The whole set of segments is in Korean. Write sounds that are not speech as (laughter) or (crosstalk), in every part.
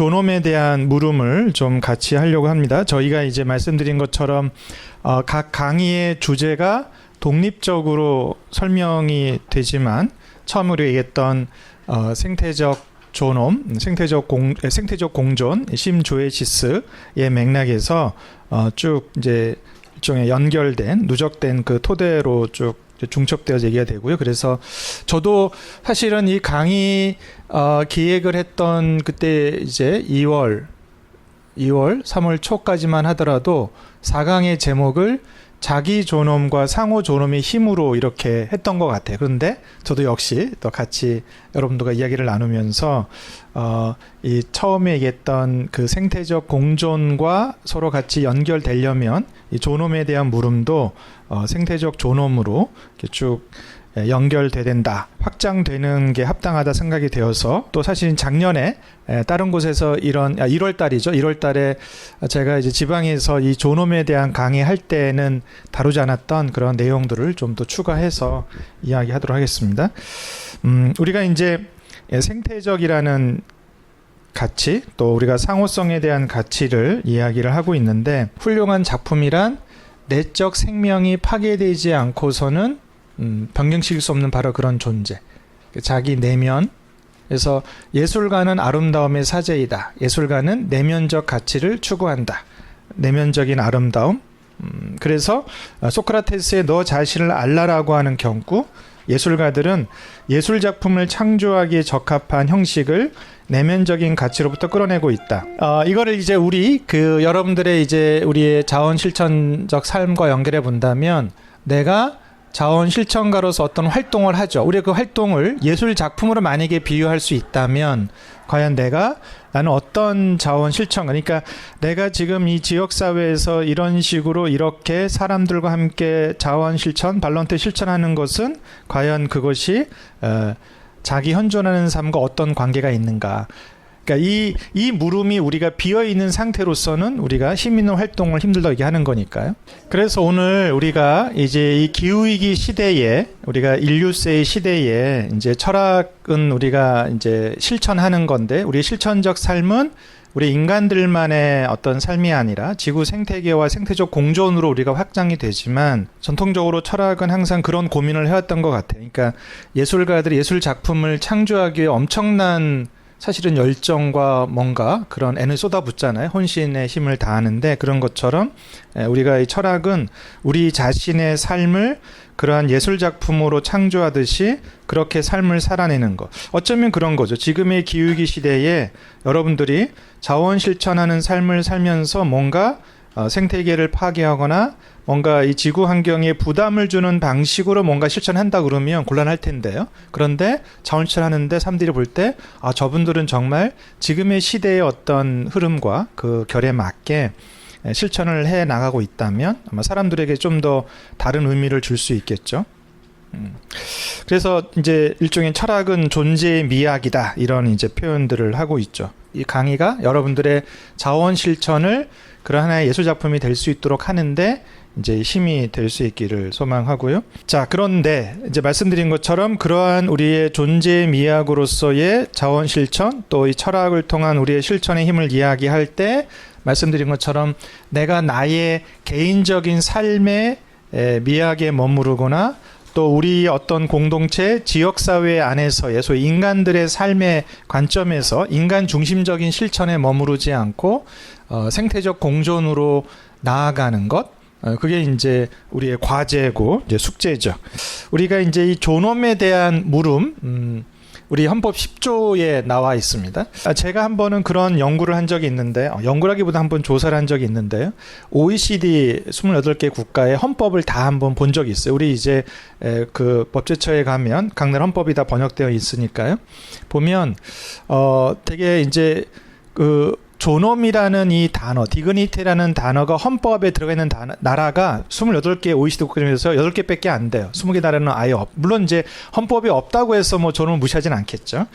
존엄에 대한 물음을 좀 같이 하려고 합니다. 저희가 이제 말씀드린 것처럼 어, 각 강의의 주제가 독립적으로 설명이 되지만 처음으로 얘기했던 어, 생태적 존엄, 생태적 공 생태적 공존, 심조에시스의 맥락에서 어, 쭉 이제 일종의 연결된 누적된 그 토대로 쭉 중첩되어 얘기가 되고요. 그래서 저도 사실은 이 강의 어, 기획을 했던 그때 이제 2월, 2월, 3월 초까지만 하더라도 4강의 제목을 자기 존엄과 상호 존엄의 힘으로 이렇게 했던 것 같아요. 그런데 저도 역시 또 같이 여러분들과 이야기를 나누면서 어, 이 처음에 얘기했던 그 생태적 공존과 서로 같이 연결되려면 이 존엄에 대한 물음도 어, 생태적 존엄으로 이렇게 쭉 예, 연결돼야 된다, 확장되는 게 합당하다 생각이 되어서 또 사실 작년에 예, 다른 곳에서 이런 아, 1월 달이죠. 1월 달에 제가 이제 지방에서 이 존엄에 대한 강의할 때는 다루지 않았던 그런 내용들을 좀 더 추가해서 이야기하도록 하겠습니다. 음, 우리가 이제 예, 생태적이라는 가치 또 우리가 상호성에 대한 가치를 이야기를 하고 있는데 훌륭한 작품이란 내적 생명이 파괴되지 않고서는 음, 변경시킬 수 없는 바로 그런 존재. 자기 내면. 그래서 예술가는 아름다움의 사제이다. 예술가는 내면적 가치를 추구한다. 내면적인 아름다움. 음, 그래서 어, 소크라테스의 너 자신을 알라라고 하는 경구. 예술가들은 예술 작품을 창조하기에 적합한 형식을 내면적인 가치로부터 끌어내고 있다. 어, 이거를 이제 우리 그 여러분들의 이제 우리의 자원 실천적 삶과 연결해 본다면 내가 자원 실천가로서 어떤 활동을 하죠. 우리 그 활동을 예술 작품으로 만약에 비유할 수 있다면 과연 내가 나는 어떤 자원 실천 그러니까 내가 지금 이 지역 사회에서 이런 식으로 이렇게 사람들과 함께 자원 실천, 발런트 실천하는 것은 과연 그것이 어, 자기 현존하는 삶과 어떤 관계가 있는가? 그러니까 이, 이 물음이 우리가 비어 있는 상태로서는 우리가 힘 있는 활동을 힘들게 하는 거니까요. 그래서 오늘 우리가 이제 이 기후위기 시대에 우리가 인류세의 시대에 이제 철학은 우리가 이제 실천하는 건데 우리 실천적 삶은 우리 인간들만의 어떤 삶이 아니라 지구 생태계와 생태적 공존으로 우리가 확장이 되지만 전통적으로 철학은 항상 그런 고민을 해왔던 것 같아요. 그러니까 예술가들이 예술 작품을 창조하기 위해 엄청난 사실은 열정과 뭔가 그런 애를 쏟아붓잖아요. 혼신의 힘을 다하는데 그런 것처럼 에, 우리가 이 철학은 우리 자신의 삶을 그러한 예술 작품으로 창조하듯이 그렇게 삶을 살아내는 것. 어쩌면 그런 거죠. 지금의 기후위기 시대에 여러분들이 자원 실천하는 삶을 살면서 뭔가 어, 생태계를 파괴하거나 뭔가 이 지구 환경에 부담을 주는 방식으로 뭔가 실천한다 그러면 곤란할 텐데요. 그런데 자원 실천하는데 사람들이 볼 때 아, 저분들은 정말 지금의 시대의 어떤 흐름과 그 결에 맞게 에, 실천을 해 나가고 있다면 아마 사람들에게 좀 더 다른 의미를 줄 수 있겠죠. 음. 그래서 이제 일종의 철학은 존재의 미학이다 이런 이제 표현들을 하고 있죠. 이 강의가 여러분들의 자원 실천을 그런 하나의 예술 작품이 될 수 있도록 하는데 이제 힘이 될 수 있기를 소망하고요. 자, 그런데 이제 말씀드린 것처럼 그러한 우리의 존재의 미학으로서의 자원 실천 또 이 철학을 통한 우리의 실천의 힘을 이야기할 때 말씀드린 것처럼 내가 나의 개인적인 삶의 에, 미학에 머무르거나 또 우리 어떤 공동체 지역 사회 안에서의 소위 인간들의 삶의 관점에서 인간 중심적인 실천에 머무르지 않고 어, 생태적 공존으로 나아가는 것 어, 그게 이제 우리의 과제고 이제 숙제죠. 우리가 이제 이 존엄에 대한 물음 음, 우리 헌법 10조에 나와 있습니다. 아, 제가 한 번은 그런 연구를 한 적이 있는데, 어, 연구라기보다 한 번 조사를 한 적이 있는데요. OECD 28개 국가의 헌법을 다 한 번 본 적이 있어요. 우리 이제 에, 그 법제처에 가면 각 나라 헌법이 다 번역되어 있으니까요. 보면 어 되게 이제 그 존엄이라는 이 단어, 디그니티라는 단어가 헌법에 들어가 있는 단어, 나라가 28개 OECD 국가 중에서 8개밖에 안 돼요. 20개 나라는 아예 없. 물론 이제 헌법이 없다고 해서 뭐 존엄을 무시하진 않겠죠.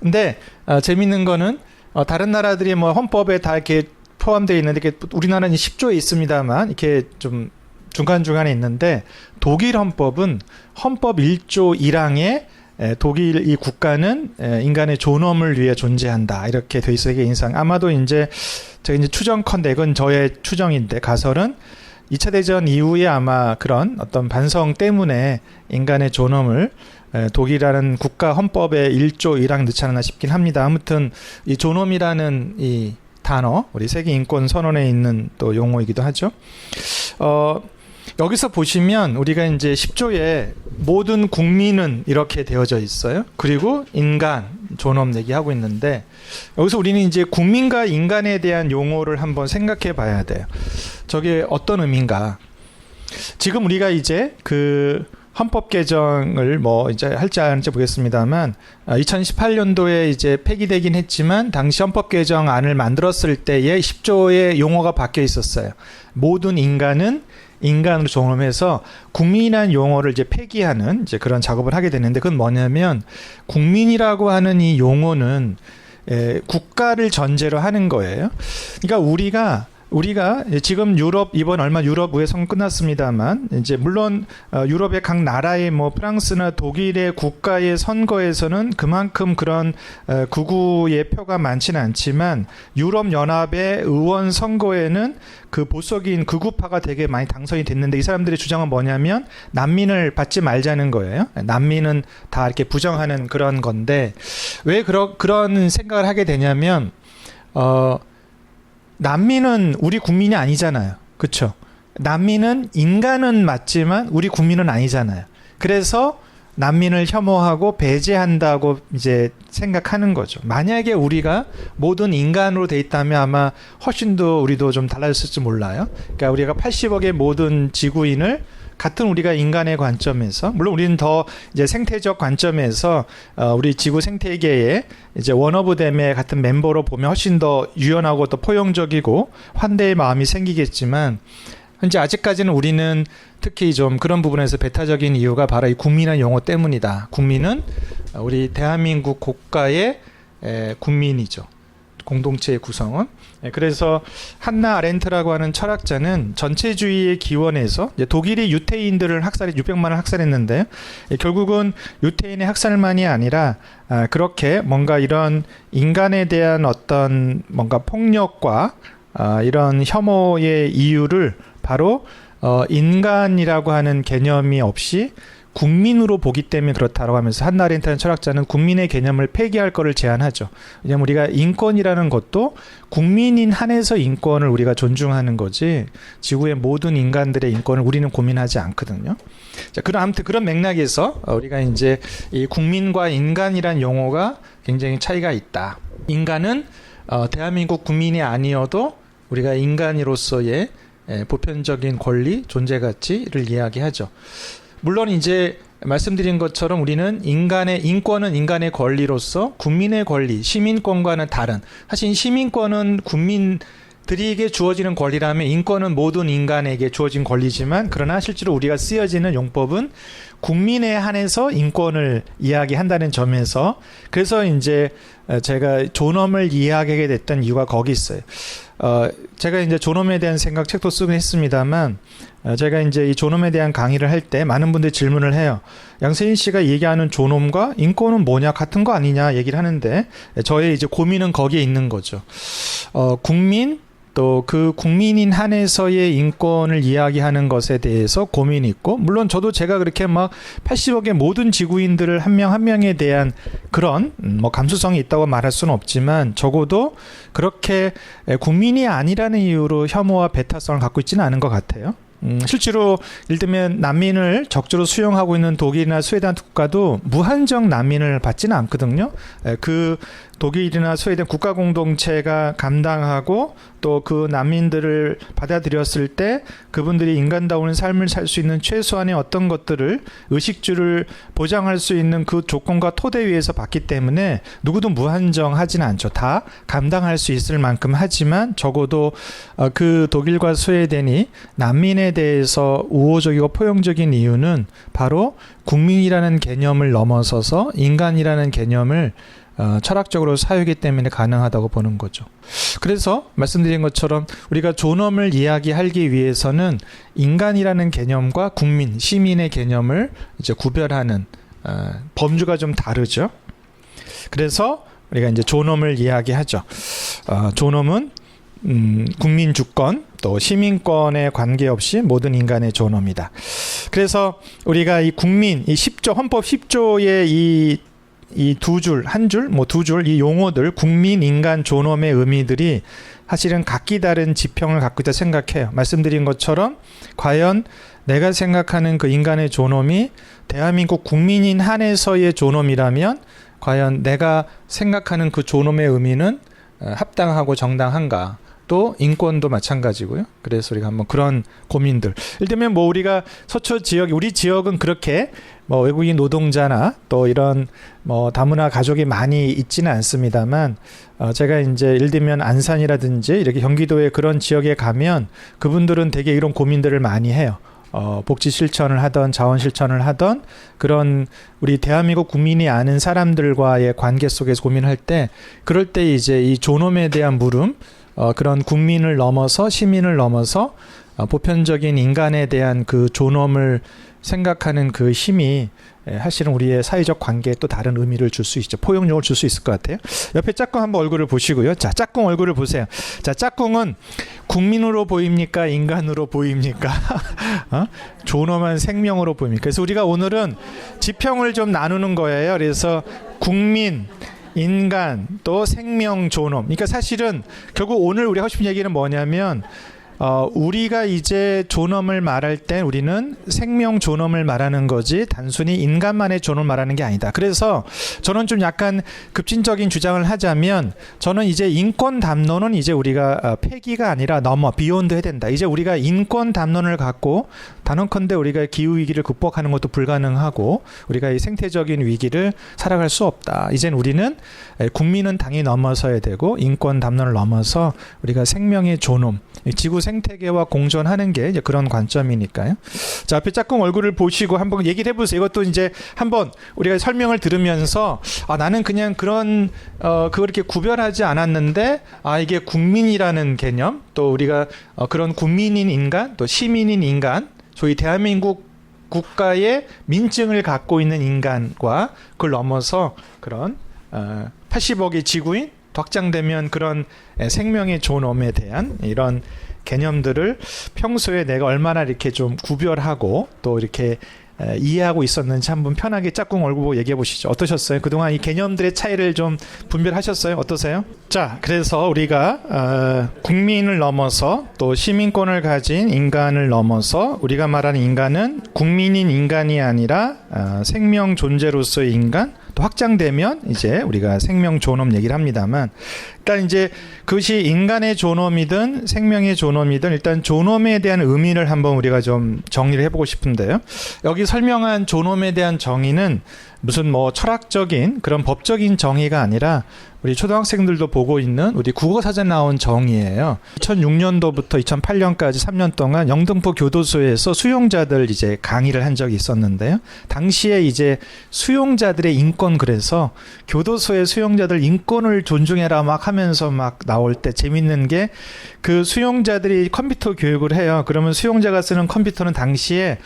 근데 어, 재밌는 거는 어, 다른 나라들이 뭐 헌법에 다 이렇게 포함되어 있는데 이렇게 우리나라는 10조에 있습니다만 이렇게 좀 중간중간에 있는데 독일 헌법은 헌법 1조 1항에 에, 독일 이 국가는 에, 인간의 존엄을 위해 존재한다 이렇게 돼 있어 이게 인상 아마도 이제 제가 이제 추정컨대 이건 저의 추정인데 가설은 2차 대전 이후에 아마 그런 어떤 반성 때문에 인간의 존엄을 에, 독일이라는 국가 헌법에 1조 1항 넣지 않았나 싶긴 합니다. 아무튼 이 존엄이라는 이 단어 우리 세계 인권 선언에 있는 또 용어이기도 하죠. 어 여기서 보시면 우리가 이제 10조에 모든 국민은 이렇게 되어져 있어요. 그리고 인간 존엄 얘기하고 있는데 여기서 우리는 이제 국민과 인간에 대한 용어를 한번 생각해 봐야 돼요. 저게 어떤 의미인가? 지금 우리가 이제 그 헌법 개정을 뭐 이제 할지 안 할지 보겠습니다만 2018년도에 이제 폐기되긴 했지만 당시 헌법 개정안을 만들었을 때의 10조의 용어가 바뀌어 있었어요. 모든 인간은 인간으로 존엄해서 국민이라는 용어를 이제 폐기하는 이제 그런 작업을 하게 되는데 그건 뭐냐면 국민이라고 하는 이 용어는 에, 국가를 전제로 하는 거예요. 그러니까 우리가 우리가 지금 유럽 이번 얼마 유럽 의회 선거 끝났습니다만 이제 물론 어, 유럽의 각 나라의 뭐 프랑스나 독일의 국가의 선거에서는 그만큼 그런 어, 극우의 표가 많지는 않지만 유럽 연합의 의원 선거에는 그 보수적인 극우파가 되게 많이 당선이 됐는데 이 사람들의 주장은 뭐냐면 난민을 받지 말자는 거예요. 난민은 다 이렇게 부정하는 그런 건데 왜 그런 그런 생각을 하게 되냐면 어 난민은 우리 국민이 아니잖아요. 그렇죠? 난민은 인간은 맞지만 우리 국민은 아니잖아요. 그래서 난민을 혐오하고 배제한다고 이제 생각하는 거죠. 만약에 우리가 모든 인간으로 돼 있다면 아마 훨씬 더 우리도 좀 달라졌을지 몰라요. 그러니까 우리가 80억의 모든 지구인을 같은 우리가 인간의 관점에서 물론 우리는 더 이제 생태적 관점에서 어, 우리 지구 생태계의 이제 원어브댐의 같은 멤버로 보면 훨씬 더 유연하고 또 포용적이고 환대의 마음이 생기겠지만 현재 아직까지는 우리는 특히 좀 그런 부분에서 배타적인 이유가 바로 이 국민의 용어 때문이다. 국민은 우리 대한민국 국가의 에, 국민이죠. 공동체의 구성원. 예, 그래서 한나 아렌트라고 하는 철학자는 전체주의의 기원에서 독일이 유태인들을 학살해 600만을 학살했는데 예, 결국은 유태인의 학살만이 아니라 아, 그렇게 뭔가 이런 인간에 대한 어떤 뭔가 폭력과 아, 이런 혐오의 이유를 바로 어, 인간이라고 하는 개념이 없이 국민으로 보기 때문에 그렇다라고 하면서 한나 아렌트라는 철학자는 국민의 개념을 폐기할 거를 제안하죠. 왜냐하면 우리가 인권이라는 것도 국민인 한해서 인권을 우리가 존중하는 거지 지구의 모든 인간들의 인권을 우리는 고민하지 않거든요. 자, 그럼 아무튼 그런 맥락에서 어, 우리가 이제 이 국민과 인간이란 용어가 굉장히 차이가 있다. 인간은 어, 대한민국 국민이 아니어도 우리가 인간으로서의 에, 보편적인 권리, 존재 가치를 이야기하죠. 물론 이제 말씀드린 것처럼 우리는 인간의 인권은 인간의 권리로서 국민의 권리, 시민권과는 다른 사실 시민권은 국민 들에게 주어지는 권리라면 인권은 모든 인간에게 주어진 권리지만 그러나 실제로 우리가 쓰여지는 용법은 국민에 한해서 인권을 이야기한다는 점에서 그래서 이제 제가 존엄을 이야기하게 됐던 이유가 거기 있어요. 어, 제가 이제 존엄에 대한 생각 책도 쓰긴 했습니다만 어, 제가 이제 이 존엄에 대한 강의를 할 때 많은 분들이 질문을 해요. 양세인 씨가 얘기하는 존엄과 인권은 뭐냐 같은 거 아니냐 얘기를 하는데 저의 이제 고민은 거기에 있는 거죠. 어, 국민 또 그 국민인 한에서의 인권을 이야기하는 것에 대해서 고민이 있고 물론 저도 제가 그렇게 막 80억의 모든 지구인들을 한 명한 명에 대한 그런 음, 뭐 감수성이 있다고 말할 수는 없지만 적어도 그렇게 국민이 아니라는 이유로 혐오와 배타성을 갖고 있지는 않은 것 같아요. 음, 실제로 예를 들면 난민을 적절로 수용하고 있는 독일이나 스웨덴 국가도 무한정 난민을 받지는 않거든요. 에, 그 독일이나 스웨덴 국가 공동체가 감당하고 또 그 난민들을 받아들였을 때 그분들이 인간다운 삶을 살 수 있는 최소한의 어떤 것들을 의식주를 보장할 수 있는 그 조건과 토대 위에서 받기 때문에 누구도 무한정하지는 않죠. 다 감당할 수 있을 만큼 하지만 적어도 어, 그 독일과 스웨덴이 난민에 대해서 우호적이고 포용적인 이유는 바로 국민이라는 개념을 넘어서서 인간이라는 개념을 어, 철학적으로 사유기 때문에 가능하다고 보는 거죠. 그래서 말씀드린 것처럼 우리가 존엄을 이야기하기 위해서는 인간이라는 개념과 국민, 시민의 개념을 이제 구별하는 어, 범주가 좀 다르죠. 그래서 우리가 이제 존엄을 이야기하죠. 어, 존엄은 음, 국민 주권 또 시민권에 관계없이 모든 인간의 존엄이다. 그래서 우리가 이 국민 이 10조 헌법 10조의 이 이 두 줄, 한 줄, 뭐 두 줄 이 용어들 국민 인간 존엄의 의미들이 사실은 각기 다른 지평을 갖고 있다 생각해요. 말씀드린 것처럼 과연 내가 생각하는 그 인간의 존엄이 대한민국 국민인 한에서의 존엄이라면 과연 내가 생각하는 그 존엄의 의미는 어, 합당하고 정당한가? 또 인권도 마찬가지고요. 그래서 우리가 한번 그런 고민들. 들면 뭐 우리가 서초 지역, 우리 지역은 그렇게 뭐 외국인 노동자나 또 이런 뭐 다문화 가족이 많이 있지는 않습니다만 어 제가 이제 예를 들면 안산이라든지 이렇게 경기도의 그런 지역에 가면 그분들은 되게 이런 고민들을 많이 해요. 어, 복지 실천을 하던 자원 실천을 하던 그런 우리 대한민국 국민이 아는 사람들과의 관계 속에서 고민할 때 그럴 때 이제 이 존엄에 대한 물음 어, 그런 국민을 넘어서 시민을 넘어서 어, 보편적인 인간에 대한 그 존엄을 생각하는 그 힘이 예, 사실은 우리의 사회적 관계에 또 다른 의미를 줄 수 있죠. 포용력을 줄 수 있을 것 같아요. 옆에 짝꿍 한번 얼굴을 보시고요. 자, 짝꿍 얼굴을 보세요. 자, 짝꿍은 국민으로 보입니까? 인간으로 보입니까? (laughs) 어? 존엄한 생명으로 보입니까? 그래서 우리가 오늘은 지평을 좀 나누는 거예요. 그래서 국민, 인간, 또 생명 존엄. 그러니까 사실은 결국 오늘 우리 하고 싶은 얘기는 뭐냐면 어, 우리가 이제 존엄을 말할 때 우리는 생명 존엄을 말하는 거지 단순히 인간만의 존엄을 말하는 게 아니다. 그래서 저는 좀 약간 급진적인 주장을 하자면 저는 이제 인권 담론은 이제 우리가 어, 폐기가 아니라 넘어 비욘드 해야 된다. 이제 우리가 인권 담론을 갖고 단언컨대 우리가 기후 위기를 극복하는 것도 불가능하고 우리가 이 생태적인 위기를 살아갈 수 없다. 이젠 우리는 에, 국민은 당이 넘어서야 되고 인권 담론을 넘어서 우리가 생명의 존엄, 이 지구 생태계와 공존하는 게 이제 그런 관점이니까요. 자, 앞에 짝꿍 얼굴을 보시고 한번 얘기를 해보세요. 이것도 이제 한번 우리가 설명을 들으면서 아, 나는 그냥 그런 어, 그걸 이렇게 구별하지 않았는데 아, 이게 국민이라는 개념 또 우리가 어, 그런 국민인 인간 또 시민인 인간 소위 대한민국 국가의 민증을 갖고 있는 인간과 그걸 넘어서 그런 어, 80억의 지구인 또 확장되면 그런 에, 생명의 존엄에 대한 이런 개념들을 평소에 내가 얼마나 이렇게 좀 구별하고 또 이렇게 에, 이해하고 있었는지 한번 편하게 짝꿍 얼굴 보고 얘기해 보시죠. 어떠셨어요? 그동안 이 개념들의 차이를 좀 분별하셨어요? 어떠세요? 자, 그래서 우리가 어, 국민을 넘어서 또 시민권을 가진 인간을 넘어서 우리가 말하는 인간은 국민인 인간이 아니라 어, 생명 존재로서의 인간 또 확장되면 이제 우리가 생명 존엄 얘기를 합니다만 일단 이제 그것이 인간의 존엄이든 생명의 존엄이든 일단 존엄에 대한 의미를 한번 우리가 좀 정리를 해보고 싶은데요. 여기 설명한 존엄에 대한 정의는 무슨 뭐 철학적인 그런 법적인 정의가 아니라 우리 초등학생들도 보고 있는 우리 국어사전 나온 정의예요. 2006년도부터 2008년까지 3년 동안 영등포 교도소에서 수용자들 이제 강의를 한 적이 있었는데요. 당시에 이제 수용자들의 인권 그래서 교도소의 수용자들 인권을 존중해라 막 하면서 막 나올 때 재밌는 게 그 수용자들이 컴퓨터 교육을 해요. 그러면 수용자가 쓰는 컴퓨터는 당시에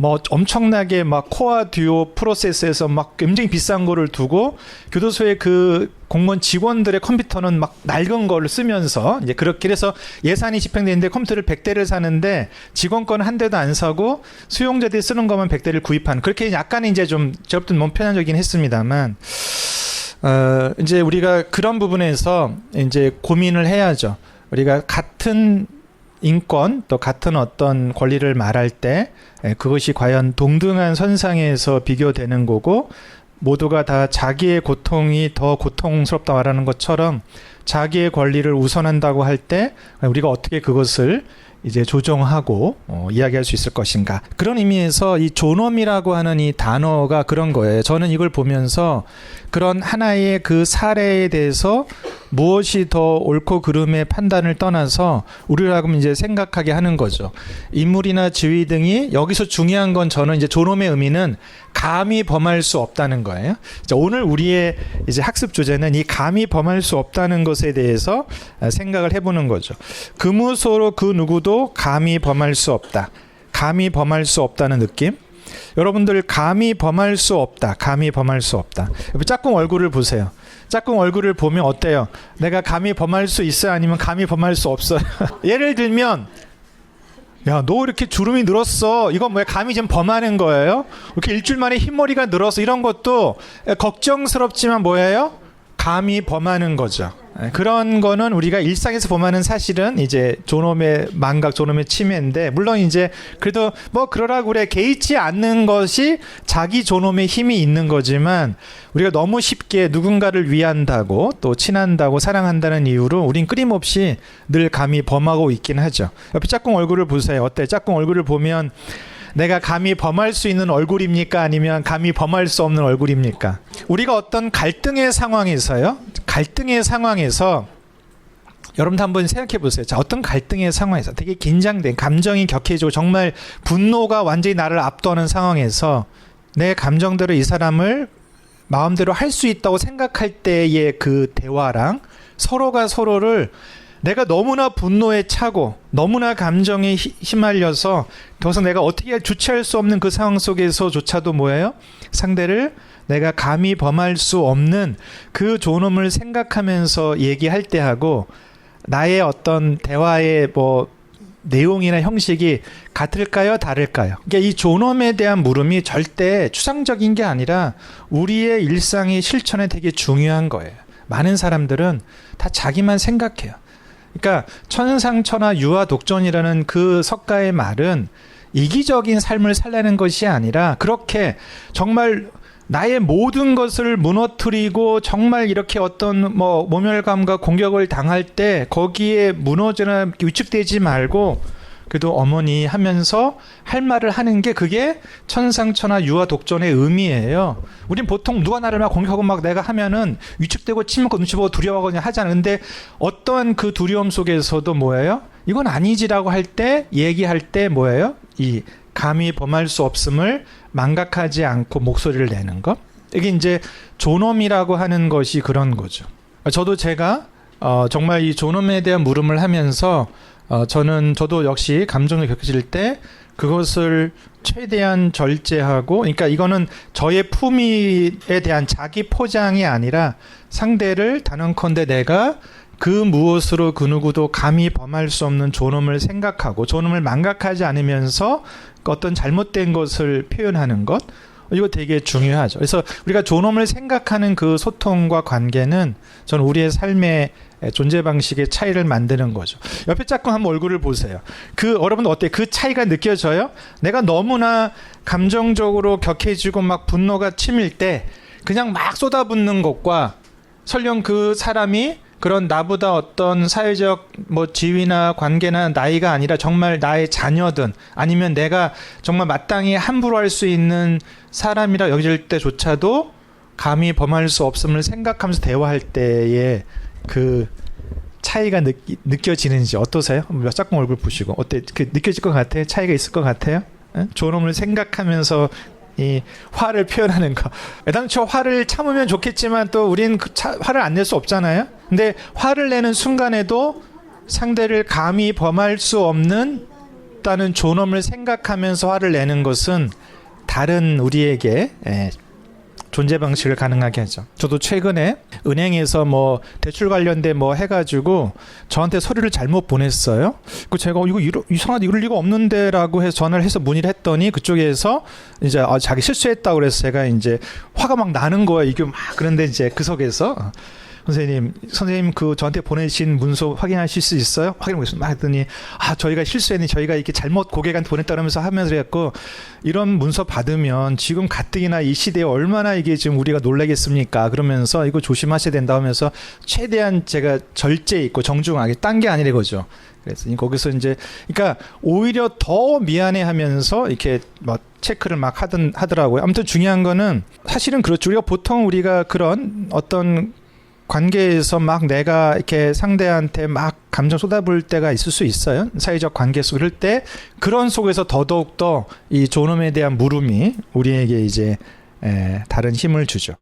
뭐 엄청나게 막 코어 듀오 프로세스에서 막 굉장히 비싼 거를 두고 교도소의 그 공무원 직원들의 컴퓨터는 막 낡은 거를 쓰면서 이제 그렇게 해서 예산이 집행되는데 컴퓨터를 100대를 사는데 직원 거는 한 대도 안 사고 수용자들이 쓰는 것만 100대를 구입한 그렇게 약간 이제 좀 제가 너무 편향적이긴 했습니다만 어 이제 우리가 그런 부분에서 이제 고민을 해야죠. 우리가 같은 인권 또 같은 어떤 권리를 말할 때 에, 그것이 과연 동등한 선상에서 비교되는 거고 모두가 다 자기의 고통이 더 고통스럽다 말하는 것처럼 자기의 권리를 우선한다고 할 때 우리가 어떻게 그것을 이제 조정하고 어, 이야기할 수 있을 것인가 그런 의미에서 이 존엄이라고 하는 이 단어가 그런 거예요. 저는 이걸 보면서 그런 하나의 그 사례에 대해서 무엇이 더 옳고 그름의 판단을 떠나서 우리라고 이제 생각하게 하는 거죠. 인물이나 지위 등이 여기서 중요한 건 저는 이제 존엄의 의미는 감히 범할 수 없다는 거예요. 자, 오늘 우리의 이제 학습 주제는 이 감히 범할 수 없다는 것에 대해서 아, 생각을 해보는 거죠. 금우소로 그 누구도 감히 범할 수 없다. 감히 범할 수 없다는 느낌. 여러분들 감히 범할 수 없다. 감히 범할 수 없다. 짝꿍 얼굴을 보세요. 짝꿍 얼굴을 보면 어때요? 내가 감히 범할 수 있어요? 아니면 감히 범할 수 없어요? (laughs) 예를 들면 야, 너 이렇게 주름이 늘었어. 이건 뭐야? 감히 좀 범하는 거예요? 이렇게 일주일 만에 흰머리가 늘어서 이런 것도 걱정스럽지만 뭐예요? 감히 범하는 거죠. 예, 그런 거는 우리가 일상에서 범하는 사실은 이제 존엄의 망각, 존엄의 침해인데 물론 이제 그래도 뭐 그러라고 그래 개의치 않는 것이 자기 존엄의 힘이 있는 거지만 우리가 너무 쉽게 누군가를 위한다고 또 친한다고 사랑한다는 이유로 우린 끊임없이 늘 감히 범하고 있긴 하죠. 옆에 짝꿍 얼굴을 보세요. 어때? 짝꿍 얼굴을 보면 내가 감히 범할 수 있는 얼굴입니까? 아니면 감히 범할 수 없는 얼굴입니까? 우리가 어떤 갈등의 상황에서요. 갈등의 상황에서 여러분도 한번 생각해 보세요. 자, 어떤 갈등의 상황에서 되게 긴장된 감정이 격해지고 정말 분노가 완전히 나를 압도하는 상황에서 내 감정대로 이 사람을 마음대로 할 수 있다고 생각할 때의 그 대화랑 서로가 서로를 내가 너무나 분노에 차고 너무나 감정에 휘- 휘말려서 더 이상 내가 어떻게 주체할 수 없는 그 상황 속에서조차도 뭐예요? 상대를 내가 감히 범할 수 없는 그 존엄을 생각하면서 얘기할 때 하고 나의 어떤 대화의 뭐 내용이나 형식이 같을까요? 다를까요? 그러니까 이 존엄에 대한 물음이 절대 추상적인 게 아니라 우리의 일상의 실천에 되게 중요한 거예요. 많은 사람들은 다 자기만 생각해요. 그러니까 천상천하 유아 독존이라는 그 석가의 말은 이기적인 삶을 살라는 것이 아니라 그렇게 정말 나의 모든 것을 무너뜨리고 정말 이렇게 어떤 뭐 모멸감과 공격을 당할 때 거기에 무너지나 위축되지 말고 그래도 어머니 하면서 할 말을 하는 게 그게 천상천하 유아 독존의 의미예요. 우린 보통 누가 나를 막 공격하고 막 내가 하면은 위축되고 침먹고 눈치 보고 두려워하거나 하잖아요. 근데 어떠한 그 두려움 속에서도 뭐예요? 이건 아니지라고 할 때 얘기할 때 뭐예요? 이 감히 범할 수 없음을 망각하지 않고 목소리를 내는 것. 이게 이제 존엄이라고 하는 것이 그런 거죠. 저도 제가 어, 정말 이 존엄에 대한 물음을 하면서 어, 저는 저도 역시 감정을 겪어질 때 그것을 최대한 절제하고 그러니까 이거는 저의 품위에 대한 자기 포장이 아니라 상대를 단언컨대 내가 그 무엇으로 그 누구도 감히 범할 수 없는 존엄을 생각하고 존엄을 망각하지 않으면서 어떤 잘못된 것을 표현하는 것 이거 되게 중요하죠. 그래서 우리가 존엄을 생각하는 그 소통과 관계는 저는 우리의 삶의 존재 방식의 차이를 만드는 거죠. 옆에 짝꿍 한번 얼굴을 보세요. 그 여러분 어때? 그 차이가 느껴져요? 내가 너무나 감정적으로 격해지고 막 분노가 치밀 때 그냥 막 쏟아붓는 것과 설령 그 사람이 그런 나보다 어떤 사회적 뭐 지위나 관계나 나이가 아니라 정말 나의 자녀든 아니면 내가 정말 마땅히 함부로 할 수 있는 사람이라 여길 때조차도 감히 범할 수 없음을 생각하면서 대화할 때의 그 차이가 느, 느껴지는지 어떠세요? 몇 짝꿍 얼굴 보시고 어때? 그 느껴질 것 같아요? 차이가 있을 것 같아요? 응? 존엄을 생각하면서 이 화를 표현하는 거. 애당초 화를 참으면 좋겠지만 또 우린 그 차, 화를 안 낼 수 없잖아요. 근데 화를 내는 순간에도 상대를 감히 범할 수 없는 다는 존엄을 생각하면서 화를 내는 것은 다른 우리에게 예, 존재 방식을 가능하게 하죠. 저도 최근에 은행에서 뭐 대출 관련된 뭐 해가지고 저한테 서류를 잘못 보냈어요. 그 제가 어, 이거 이러, 이상하다 이럴 리가 없는데라고 해서 전화를 해서 문의를 했더니 그쪽에서 이제 아, 자기 실수했다고 그래서 제가 이제 화가 막 나는 거야 이게 막 그런데 이제 그 속에서 어, 선생님, 선생님 그 저한테 보내신 문서 확인하실 수 있어요? 확인하겠습니다. 했더니 아 저희가 실수했니 저희가 이렇게 잘못 고객한테 보냈다면서 하면서 그랬고 이런 문서 받으면 지금 가뜩이나 이 시대에 얼마나 이게 지금 우리가 놀라겠습니까? 그러면서 이거 조심하셔야 된다 하면서 최대한 제가 절제 있고 정중하게 딴 게 아니라 이거죠. 그래서 거기서 이제 그러니까 오히려 더 미안해하면서 이렇게 뭐 체크를 막 하던 하더라고요. 아무튼 중요한 거는 사실은 그렇죠. 우리가 보통 우리가 그런 어떤 관계에서 막 내가 이렇게 상대한테 막 감정 쏟아부을 때가 있을 수 있어요. 사회적 관계 속 그럴 때 그런 속에서 더더욱 더 이 존엄에 대한 물음이 우리에게 이제 에, 다른 힘을 주죠.